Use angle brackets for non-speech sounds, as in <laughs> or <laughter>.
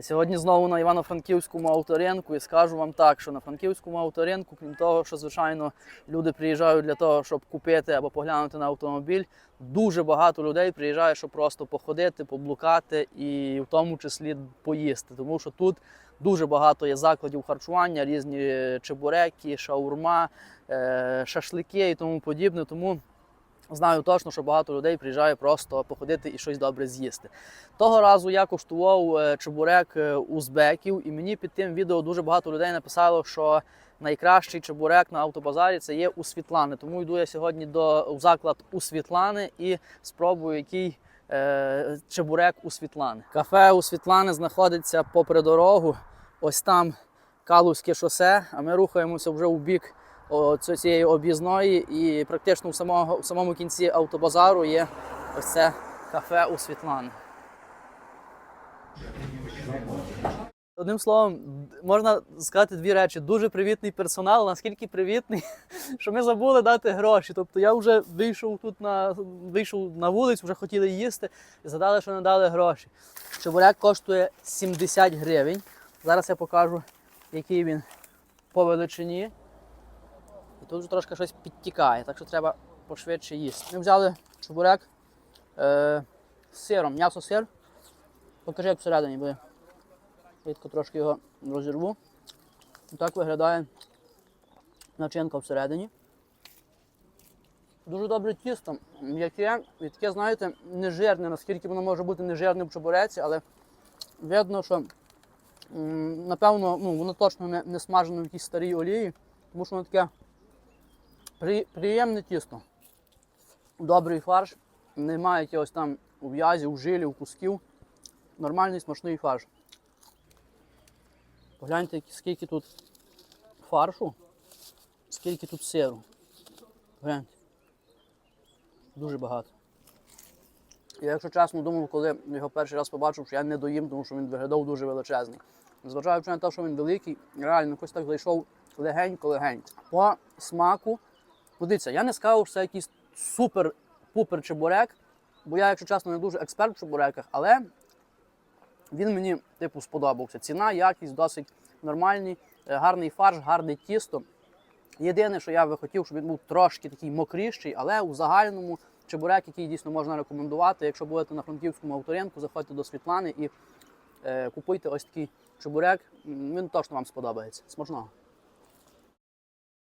Сьогодні знову на Івано-Франківському авторинку і скажу вам так, що на Франківському авторинку, крім того, що звичайно люди приїжджають для того, щоб купити або поглянути на автомобіль, дуже багато людей приїжджає, щоб просто походити, поблукати і в тому числі поїсти. Тому що тут дуже багато є закладів харчування, різні чебуреки, шаурма, е, шашлики і тому подібне. Тому Знаю точно, що багато людей приїжджає просто походити і щось добре з'їсти. Того разу я коштував е, чебурек е, узбеків, і мені під тим відео дуже багато людей написало, що найкращий чебурек на автобазарі це є у Світлани. Тому йду я сьогодні до у заклад у Світлани і спробую, який е, чебурек у Світлани. Кафе у Світлани знаходиться попри дорогу. Ось там Калузьке шосе, а ми рухаємося вже у бік цієї об'їзної, і практично в самого, в самому кінці автобазару є ось це кафе у Світлани. Одним словом, можна сказати дві речі. Дуже привітний персонал, наскільки привітний, <laughs> що ми забули дати гроші. Тобто я вже вийшов тут на вийшов на вулицю, вже хотіли їсти і згадали, що не дали гроші. Чебурек коштує 70 гривень. Зараз я покажу, який він по величині. І тут вже трошки щось підтікає, так що треба пошвидше їсти. Ми взяли чебурек е, з сиром, м'ясо сир. Покажи, як всередині буде. Швидко трошки його розірву. Так виглядає начинка всередині. Дуже добре тісто, м'яке і таке, знаєте, нежирне, наскільки воно може бути нежирним в чебуреці, але видно, що напевно ну, воно точно не, не смажено в якійсь старій олії, тому що воно таке при, приємне тісто. Добрий фарш, немає якогось там ув'язів, жилів, кусків. Нормальний смачний фарш. Погляньте, скільки тут фаршу, скільки тут сиру. Гляньте. Дуже багато. Я, якщо чесно, думав, коли його перший раз побачив, що я не доїм, тому що він виглядав дуже величезний. Зважаючи на те, що він великий, реально якось так зайшов легенько-легенько. По смаку, подивіться, я не сказав, що це якийсь супер-пупер чебурек, бо я, якщо чесно, не дуже експерт в чебуреках, але він мені типу сподобався. Ціна, якість досить нормальні, е, гарний фарш, гарне тісто. Єдине, що я би хотів, щоб він був трошки такий мокріший, але у загальному чебурек, який дійсно можна рекомендувати. Якщо будете на франківському авторинку, заходьте до Світлани і е, купуйте ось такий чебурек. Він точно вам сподобається. Смачного.